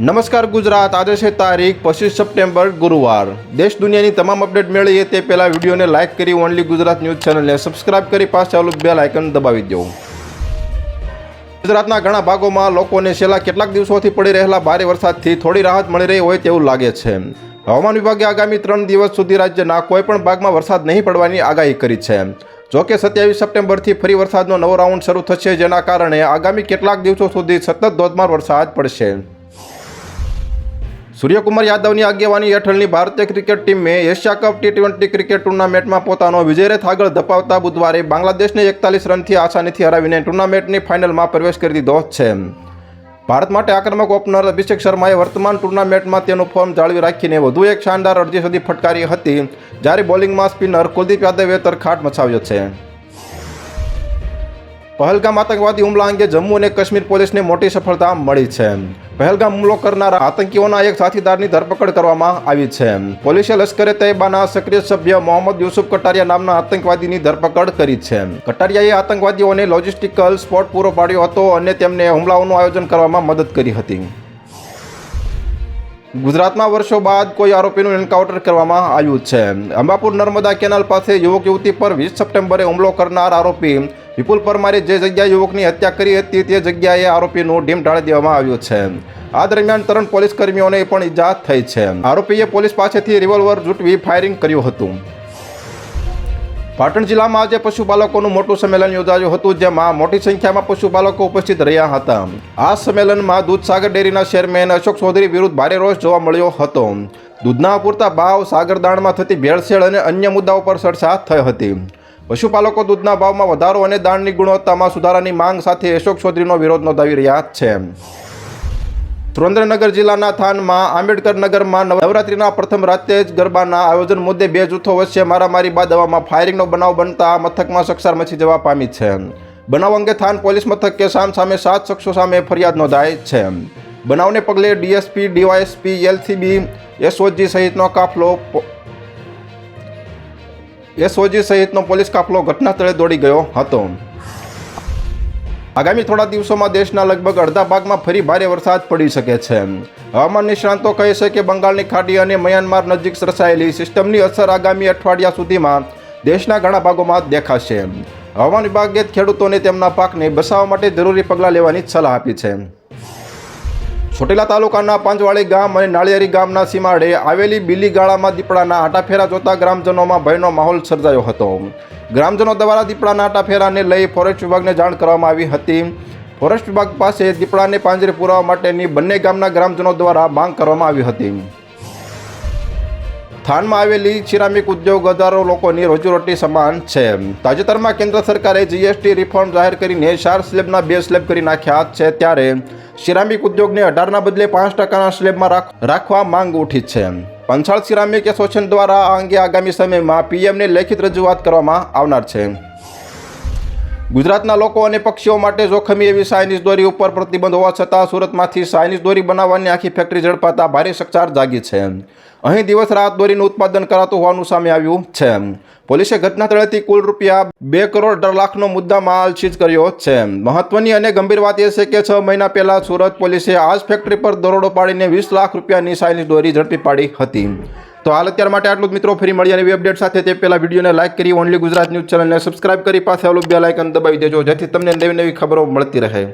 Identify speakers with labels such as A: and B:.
A: નમસ્કાર ગુજરાત. આજે છે તારીખ પચીસ સપ્ટેમ્બર, ગુરુવાર. દેશ દુનિયાની તમામ અપડેટ મેળવીએ તે પહેલાં વિડીયોને લાઇક કરી ઓનલી ગુજરાત ન્યૂઝ ચેનલને સબસ્ક્રાઇબ કરી પાસે ચાલુ બેલ આઇકન દબાવી દો. ગુજરાતના ઘણા ભાગોમાં લોકોને છેલ્લા કેટલાક દિવસોથી પડી રહેલા ભારે વરસાદથી થોડી રાહત મળી રહી હોય તેવું લાગે છે. હવામાન વિભાગે આગામી ત્રણ દિવસ સુધી રાજ્યના કોઈપણ ભાગમાં વરસાદ નહીં પડવાની આગાહી કરી છે. જોકે સત્યાવીસ સપ્ટેમ્બરથી ફરી વરસાદનો નવો રાઉન્ડ શરૂ થશે જેના કારણે આગામી કેટલાક દિવસો સુધી સતત ધોધમાર વરસાદ પડશે. સૂર્યકુમાર યાદવની આગેવાની હેઠળની ભારતીય ક્રિકેટ ટીમે Asia cup T twenty cricket ટુર્નામેન્ટમાં પોતાનો વિજયરથ આગળ ધપાવતા બુધવારે બાંગ્લાદેશને એકતાલીસ રનથી આસાનીથી હરાવીને ટુર્નામેન્ટની ફાઇનલમાં પ્રવેશ કરી દીધો છે. ભારત માટે આક્રમક ઓપનર અભિષેક શર્માએ વર્તમાન ટુર્નામેન્ટમાં તેનું ફોર્મ જાળવી રાખીને વધુ એક શાનદાર અડધી સદી ફટકારી હતી, જ્યારે બોલિંગમાં સ્પિનર કુલદીપ યાદવે તરખાટ મચાવ્યો છે. પહલગામ આતંકવાદી હુમલા અંગે જમ્મુ અને કાશ્મીર પોલીસને મોટી સફળતા મળી છે. પહલગામ હુમલો કરનારા આતંકીઓના એક સાથીદારની ધરપકડ કરવામાં આવી છે. પોલીસે લશ્કરે તૈયબાના સક્રિય સભ્ય મોહમ્મદ યુસુફ કટારિયા નામના આતંકવાદીની ધરપકડ કરી છે. કટારિયાએ આતંકવાદીઓને લોજિસ્ટિકલ સ્પોટ પૂરો પાડ્યો હતો અને તેમને હુમલાઓનું આયોજન કરવામાં મદદ કરી હતી. ગુજરાતમાં વર્ષો બાદ કોઈ આરોપીનું એન્કાઉન્ટર કરવામાં આવ્યું છે. અંબાપુર નર્મદા કેનાલ પાસે યુવક યુવતી પર વીસ સપ્ટેમ્બરે હુમલો કરનાર આરોપી વિપુલ પરમારે જે જગ્યાએ યુવકની હત્યા કરી હતી તે જગ્યાએ આરોપીનો ડીમ ઢાળી દેવામાં આવ્યો છે. આ દરમિયાન ત્રણ પોલીસ કર્મીઓને પણ ઈજા થઈ છે. આરોપીએ પોલીસ પાસેથી રિવોલ્વર જૂટવી ફાયરિંગ કર્યું હતું. પાટણ જિલ્લામાં આજે પશુપાલકોનું મોટું સંમેલન યોજાયું હતું, જેમાં મોટી સંખ્યામાં પશુપાલકો ઉપસ્થિત રહ્યા હતા. આ સંમેલનમાં દૂધસાગર ડેરીના ચેરમેન અશોક ચૌધરી વિરુદ્ધ ભારે રોષ જોવા મળ્યો હતો. દૂધના અપૂરતા ભાવ સાગરદાણમાં થતી ભેળસેળ અને અન્ય મુદ્દાઓ પર ચર્ચા થઈ હતી. પશુપાલકો દૂધના ભાવમાં વધારો અને દાણની ગુણવત્તામાં સુધારાની માંગ સાથે અશોક ચૌધરીનો વિરોધ નોંધાવી રહ્યા છે. સુરેન્દ્રનગર જિલ્લાના થાનમાં આંબેડકર નગરમાં નવરાત્રીના પ્રથમ રાતે જ ગરબાના આયોજન મુદ્દે બે જૂથો વચ્ચે મારામારી બાદ હવામાં ફાયરિંગનો બનાવ બનતા મથકમાં સકસાર મચી જવા પામી છે. બનાવ અંગે થાન પોલીસ મથક સામ સામે સાત શખ્સો સામે ફરિયાદ નોંધાઈ છે. બનાવને પગલે ડીએસપી, ડીવાયએસપી, એલસીબી, એસઓજી સહિતનો કાફલો એસઓજી સહિતનો પોલીસ કાફલો ઘટના સ્થળે દોડી ગયો હતો. આગામી થોડા દિવસોમાં દેશના લગભગ અડધા ભાગમાં ફરી ભારે વરસાદ પડી શકે છે. હવામાન નિષ્ણાંતો કહે છે કે બંગાળની ખાડી અને મ્યાનમાર નજીક સરસાયેલી સિસ્ટમની અસર આગામી અઠવાડિયા સુધીમાં દેશના ઘણા ભાગોમાં દેખાશે. હવામાન વિભાગે ખેડૂતોને તેમના પાકને બચાવવા માટે જરૂરી પગલાં લેવાની સલાહ આપી છે. ચોટીલા તાલુકાના પાંચવાડી ગામ અને નાળિયેરી ગામના સીમાડે આવેલી બીલી ગાળામાં દીપડાના આટાફેરા જોતા ગ્રામજનોમાં ભયનો માહોલ સર્જાયો હતો. ગ્રામજનો દ્વારા દીપડાના આટાફેરાને લઈ ફોરેસ્ટ વિભાગને જાણ કરવામાં આવી હતી. ફોરેસ્ટ વિભાગ પાસે દીપડાને પાંજરે પુરાવા માટેની બંને ગામના ગ્રામજનો દ્વારા માંગ કરવામાં આવી હતી. થાનમાં આવેલી સિરામિક ઉદ્યોગ હજારો લોકોની રોજીરોટી સમાન છે. તાજેતરમાં કેન્દ્ર સરકારે જીએસટી રિફોર્મ જાહેર કરીને ચાર સ્લેબના બે સ્લેબ કરી નાખ્યા છે ત્યારે સિરામિક ઉદ્યોગને અઢારના બદલે પાંચ ટકાના સ્લેબમાં રાખ- રાખવા માંગ ઉઠી છે. પંચાળ સિરામિક એસોસિએશન દ્વારા આ અંગે આગામી સમયમાં પીએમને લેખિત રજૂઆત કરવામાં આવનાર છે. ગુજરાતના લોકો અને પક્ષીઓ માટે જોખમી એવી ચાઇનીઝ દોરી ઉપર પ્રતિબંધ હોવા છતાં સુરતમાંથી ચાઇનીઝ દોરી બનાવવાની આખી ફેક્ટરી ઝડપાતા ભારે ચકચાર જાગી છે. અહીં દિવસ રાત દોરીનું ઉત્પાદન કરાતું હોવાનું સામે આવ્યું છે. પોલીસે ઘટના સ્થળેથી કુલ રૂપિયા બે કરોડ અઢાર લાખનો મુદ્દા માલ કર્યો છે. મહત્વની અને ગંભીર વાત એ છે કે છ મહિના પહેલા સુરત પોલીસે આ જ ફેક્ટરી પર દરોડો પાડીને વીસ લાખ રૂપિયાની સાયની દોરી ઝડપી પાડી હતી. તો હાલ અત્યાર માટે આટલું જ મિત્રો, ફરી મળીએ નવી અપડેટ સાથે. તે પહેલાં વિડીયોને લાઇક કરી ઓનલી ગુજરાત ન્યૂઝ ચેનલને સબસ્ક્રાઇબ કરી, પાસે આવેલું બે લાઇકન દબાવી દેજો, જેથી તમને નવી નવી ખબરો મળતી રહે.